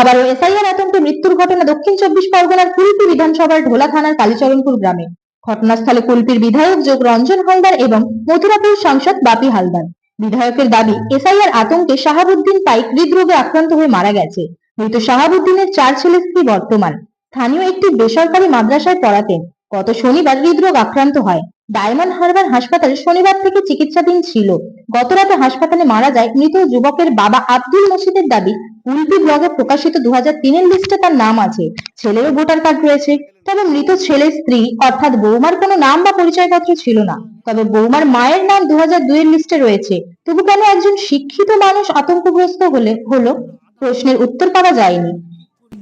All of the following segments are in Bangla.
আবারও এসআইআর আতঙ্কে মৃত্যুর ঘটনা দক্ষিণ চব্বিশ পরগনার কুলপি বিধানসভার ঢোলা থানার কালীচরণপুর গ্রামে। ঘটনাস্থলে কুলপির বিধায়ক যোগ রঞ্জন হালদার এবং মথুরাপুর সাংসদ বাপি হালদার। বিধায়কের দাবি, এসআইআর আতঙ্কে শাহাবুদ্দিন পাইক হৃদরোগে আক্রান্ত হয়ে মারা গেছে। মৃত শাহাবুদ্দিনের চার ছেলে স্ত্রী বর্তমান। স্থানীয় একটি বেসরকারি মাদ্রাসায় পড়াতেন। গত শনিবার হৃদরোগ আক্রান্ত হয়। ডায়মন্ড হারবার হাসপাতালে শনিবার থেকে চিকিৎসাধীন ছিল। গতরাতে হাসপাতালে মারা যায় মৃত যুবকের বাবা আব্দুল মসিদের দাবি উল্পি ব্লগে প্রকাশিত দু হাজার তিনের লিস্টে তার নাম আছে। ছেলেরও ভোটার কার্ড রয়েছে। তবে মৃত ছেলের স্ত্রী, অর্থাৎ বৌমার কোনো নাম বা পরিচয়পত্র ছিল না। তবে বৌমার মায়ের নাম দু হাজার দুইয়ের লিস্টে রয়েছে। তবু কেন একজন শিক্ষিত মানুষ আতঙ্কগ্রস্ত হলে, হলো? প্রশ্নের উত্তর পাওয়া যায়নি।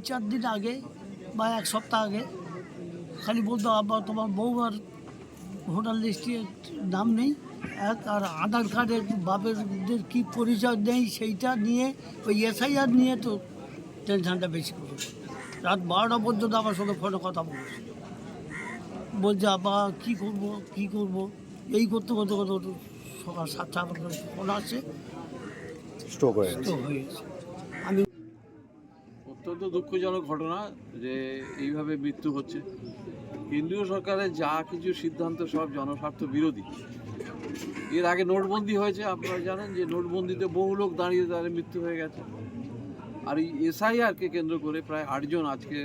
চার দিন আগে বা এক সপ্তাহ আগে খালি বলতো, আব্বা, তোমার বৌমার ভোটার লিস্টে নাম নেই। এক আর আধার কার্ডের বাপেরদের কী পরিচয় নেই সেইটা নিয়ে ওই এসআইআর নিয়ে তো টেনশনটা বেশি করে রাত বারোটা পর্যন্ত আমার সঙ্গে ফোনে কথা বলছে বলছে আব্বা কী করব? কী করব? এই করতে করতে করতে সকাল সাতটা আমার ফোন আসছে স্ট্রোক হয়ে হয়ে গেছে। আমি অত্যন্ত দুঃখজনক ঘটনা যে এইভাবে মৃত্যু হচ্ছে। কেন্দ্রীয় সরকারের যা কিছু সিদ্ধান্ত সব জনস্বার্থ বিরোধী। এর আগে নোটবন্দি হয়েছে, আপনারা জানেন যে নোটবন্দিতে বহু লোক দাঁড়িয়ে দাঁড়িয়ে মৃত্যু হয়ে গেছে। আর এই এসআইআরকে কেন্দ্র করে প্রায় আটজন আজকে,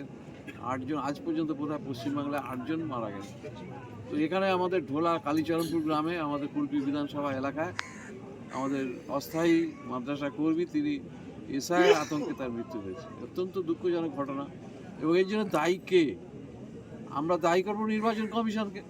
আটজন আজ পর্যন্ত বোধহয় পশ্চিমবাংলায় আটজন মারা গেছে। তো এখানে আমাদের ঢোলা কালীচরণপুর গ্রামে, আমাদের কুলপি বিধানসভা এলাকায় আমাদের অস্থায়ী মাদ্রাসা কর্মী, তিনি এসআইয়ের আতঙ্কে তার মৃত্যু হয়েছে। অত্যন্ত দুঃখজনক ঘটনা। এবং এর জন্য দায়ী কে? আমরা দায়ী করব নির্বাচন কমিশনকে।